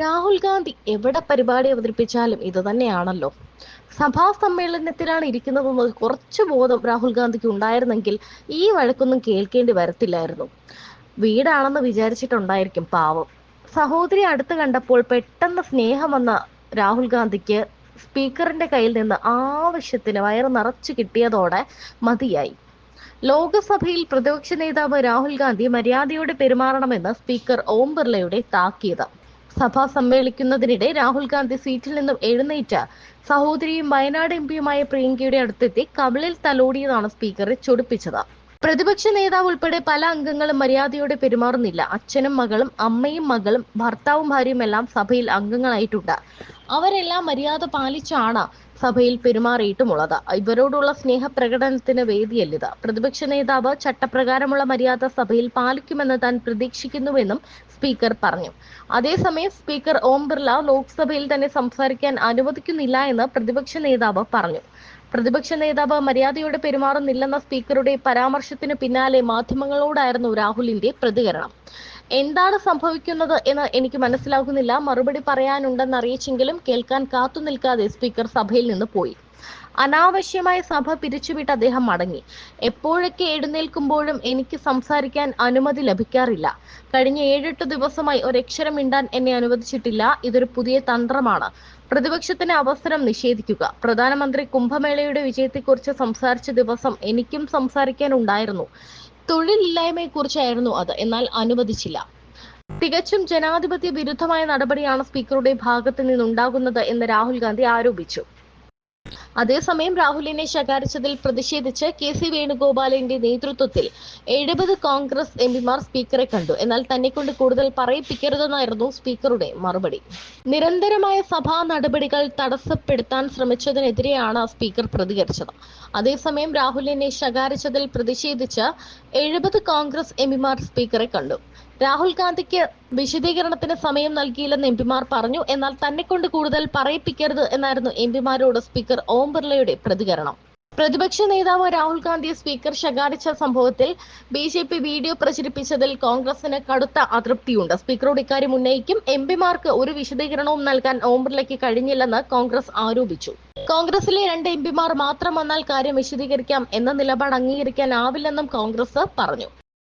രാഹുൽ ഗാന്ധി എവിടെ പരിപാടി അവതരിപ്പിച്ചാലും ഇത് തന്നെയാണല്ലോ. സഭാ സമ്മേളനത്തിലാണ് ഇരിക്കുന്നതെന്ന് കുറച്ച് ബോധം രാഹുൽ ഗാന്ധിക്ക് ഉണ്ടായിരുന്നെങ്കിൽ ഈ വഴക്കൊന്നും കേൾക്കേണ്ടി വരത്തില്ലായിരുന്നു. വീടാണെന്ന് വിചാരിച്ചിട്ടുണ്ടായിരിക്കും പാവം. സഹോദരി അടുത്ത് കണ്ടപ്പോൾ പെട്ടെന്ന് സ്നേഹം വന്ന രാഹുൽ ഗാന്ധിക്ക് സ്പീക്കറിന്റെ കയ്യിൽ നിന്ന് ആവശ്യത്തിന് വയറ് നിറച്ചു കിട്ടിയതോടെ മതിയായി. ലോകസഭയിൽ പ്രതിപക്ഷ നേതാവ് രാഹുൽ ഗാന്ധി മര്യാദയോടെ പെരുമാറണമെന്ന് സ്പീക്കർ ഓം ബിർളയുടെ താക്കീത്. സഭ സമ്മേളിക്കുന്നതിനിടെ രാഹുൽ ഗാന്ധി സീറ്റിൽ നിന്നും എഴുന്നേറ്റ് സഹോദരിയും വയനാട് എം പിയുമായ പ്രിയങ്കയുടെ അടുത്തെത്തി കവിളിൽ തലോടിയതാണ് സ്പീക്കറെ ചൊടിപ്പിച്ചത്. പ്രതിപക്ഷ നേതാവ് ഉൾപ്പെടെ പല അംഗങ്ങളും മര്യാദയോടെ പെരുമാറുന്നില്ല. അച്ഛനും മകളും അമ്മയും മകളും ഭർത്താവും ഭാര്യയും എല്ലാം സഭയിൽ അംഗങ്ങളായിട്ടുണ്ട്. അവരെല്ലാം മര്യാദ പാലിച്ചാണ് സഭയിൽ പെരുമാറിയിട്ടുമുള്ളത്. ഇവരോടുള്ള സ്നേഹപ്രകടനത്തിന് വേദിയല്ലിത്. പ്രതിപക്ഷ നേതാവ് ചട്ടപ്രകാരമുള്ള മര്യാദ സഭയിൽ പാലിക്കുമെന്ന് താൻ പ്രതീക്ഷിക്കുന്നുവെന്നും സ്പീക്കർ പറഞ്ഞു. അതേസമയം സ്പീക്കർ ഓം ബിർള ലോക്സഭയിൽ തന്നെ സംസാരിക്കാൻ അനുവദിക്കുന്നില്ല എന്ന് പ്രതിപക്ഷ നേതാവ് പറഞ്ഞു. പ്രതിപക്ഷ നേതാവ് മര്യാദയോടെ പെരുമാറുന്നില്ലെന്ന സ്പീക്കറുടെ പരാമർശത്തിന് പിന്നാലെ മാധ്യമങ്ങളോടായിരുന്നു രാഹുലിന്റെ പ്രതികരണം. എന്താണ് സംഭവിക്കുന്നത് എന്ന് എനിക്ക് മനസ്സിലാകുന്നില്ല. മറുപടി പറയാനുണ്ടെന്ന് അറിയിച്ചെങ്കിലും കേൾക്കാൻ കാത്തു നിൽക്കാതെ സ്പീക്കർ സഭയിൽ നിന്ന് പോയി. അനാവശ്യമായ സഭ പിരിച്ചുവിട്ട് അദ്ദേഹം മടങ്ങി. എപ്പോഴൊക്കെ എഴുന്നേൽക്കുമ്പോഴും എനിക്ക് സംസാരിക്കാൻ അനുമതി ലഭിക്കാറില്ല. കഴിഞ്ഞ ഏഴെട്ട് ദിവസമായി ഒരക്ഷരം മിണ്ടാൻ എന്നെ അനുവദിച്ചിട്ടില്ല. ഇതൊരു പുതിയ തന്ത്രമാണ്. പ്രതിപക്ഷത്തിന് അവസരം നിഷേധിക്കുക. പ്രധാനമന്ത്രി കുംഭമേളയുടെ വിജയത്തെക്കുറിച്ച് സംസാരിച്ച ദിവസം എനിക്കും സംസാരിക്കാൻ ഉണ്ടായിരുന്നു തൊഴിലില്ലായ്മയെക്കുറിച്ചായിരുന്നു അത്. എന്നാൽ അനുവദിച്ചില്ല. തികച്ചും ജനാധിപത്യ വിരുദ്ധമായ നടപടിയാണ് സ്പീക്കറുടെ ഭാഗത്ത് നിന്നുണ്ടാകുന്നത് എന്ന് രാഹുൽ ഗാന്ധി ആരോപിച്ചു. അതേസമയം രാഹുലിനെ ശകാരിച്ചതിൽ പ്രതിഷേധിച്ച് കെ സി വേണുഗോപാലിന്റെ നേതൃത്വത്തിൽ എഴുപത് കോൺഗ്രസ് എംപിമാർ സ്പീക്കറെ കണ്ടു. എന്നാൽ തന്നെ കൊണ്ട് കൂടുതൽ പറയിപ്പിക്കരുതെന്നായിരുന്നു സ്പീക്കറുടെ മറുപടി. നിരന്തരമായ സഭാ നടപടികൾ തടസ്സപ്പെടുത്താൻ ശ്രമിച്ചതിനെതിരെയാണ് സ്പീക്കർ പ്രതികരിച്ചത്. അതേസമയം രാഹുലിനെ ശകാരിച്ചതിൽ പ്രതിഷേധിച്ച് എഴുപത് കോൺഗ്രസ് എംപിമാർ സ്പീക്കറെ കണ്ടു. രാഹുൽ ഗാന്ധിക്ക് വിശദീകരണത്തിന് സമയം നൽകിയില്ലെന്ന് എം പിമാർ പറഞ്ഞു. എന്നാൽ തന്നെ കൊണ്ട് കൂടുതൽ പറയിപ്പിക്കരുത് എന്നായിരുന്നു എം പിമാരോട് സ്പീക്കർ ഓം ബിർളയുടെ പ്രതികരണം. പ്രതിപക്ഷ നേതാവ് രാഹുൽ ഗാന്ധിയെ സ്പീക്കർ ശകാരിച്ച സംഭവത്തിൽ ബി ജെ പി വീഡിയോ പ്രചരിപ്പിച്ചതിൽ കോൺഗ്രസിന് കടുത്ത അതൃപ്തിയുണ്ട്. സ്പീക്കറോട് ഇക്കാര്യം ഉന്നയിക്കും. എം പിമാർക്ക് ഒരു വിശദീകരണവും നൽകാൻ ഓം ബിർളയ്ക്ക് കഴിഞ്ഞില്ലെന്ന് കോൺഗ്രസ് ആരോപിച്ചു. കോൺഗ്രസിലെ രണ്ട് എം പിമാർ മാത്രം വന്നാൽ കാര്യം വിശദീകരിക്കാം എന്ന നിലപാട് അംഗീകരിക്കാനാവില്ലെന്നും കോൺഗ്രസ് പറഞ്ഞു.